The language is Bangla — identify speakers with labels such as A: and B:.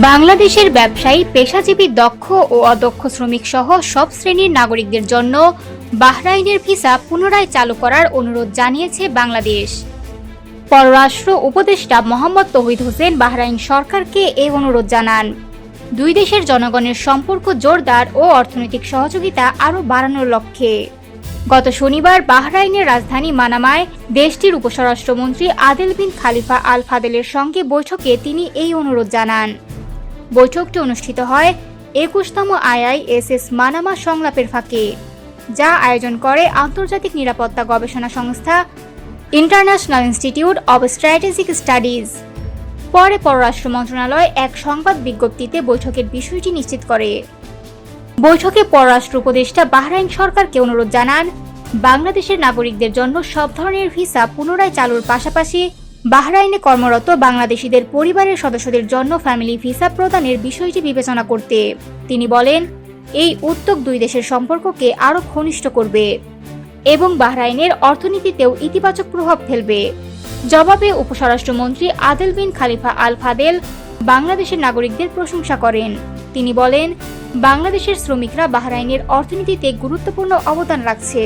A: বাংলাদেশের ব্যবসায়ী, পেশাজীবী, দক্ষ ও অদক্ষ শ্রমিক সহ সব শ্রেণির নাগরিকদের জন্য বাহরাইনের ভিসা পুনরায় চালু করার অনুরোধ জানিয়েছে বাংলাদেশ। পররাষ্ট্র উপদেষ্টা মোহাম্মদ তহিদ হোসেন বাহরাইন সরকারকে এই অনুরোধ জানান। দুই দেশের জনগণের সম্পর্ক জোরদার ও অর্থনৈতিক সহযোগিতা আরও বাড়ানোর লক্ষ্যে। গত শনিবার বাহরাইনের রাজধানী মানামায় দেশটির উপস্বরাষ্ট্রমন্ত্রী আদেল বিন খালিফা আল ফাদেলের সঙ্গে বৈঠকে তিনি এই অনুরোধ জানান। বৈঠকটি অনুষ্ঠিত হয় একুশতম আইআইএসএস মানামা সংলাপের ফাঁকে, যা আয়োজন করে আন্তর্জাতিক নিরাপত্তা গবেষণা সংস্থা International Institute of Strategic Studies. পরে পররাষ্ট্র মন্ত্রণালয় এক সংবাদ বিজ্ঞপ্তিতে বৈঠকের বিষয়টি নিশ্চিত করে। বৈঠকে পররাষ্ট্র উপদেষ্টা বাহরাইন সরকারকে অনুরোধ জানান, বাংলাদেশের নাগরিকদের জন্য সব ধরনের ভিসা পুনরায় চালুর পাশাপাশি বাহরাইনে কর্মরত বাংলাদেশিদের পরিবারের সদস্যদের জন্য ফ্যামিলি ভিসা প্রদানের বিষয়টি বিবেচনা করতে। তিনি বলেন, এই উদ্যোগ দুই দেশের সম্পর্ককে আরও ঘনিষ্ঠ করবে এবং বাহরাইনের অর্থনীতিতেও ইতিবাচক প্রভাব ফেলবে। জবাবে উপস্বরাষ্ট্রমন্ত্রী আদেল বিন খালিফা আল ফাদেল বাংলাদেশের নাগরিকদের প্রশংসা করেন। তিনি বলেন, বাংলাদেশের শ্রমিকরা বাহরাইনের অর্থনীতিতে গুরুত্বপূর্ণ অবদান রাখছে।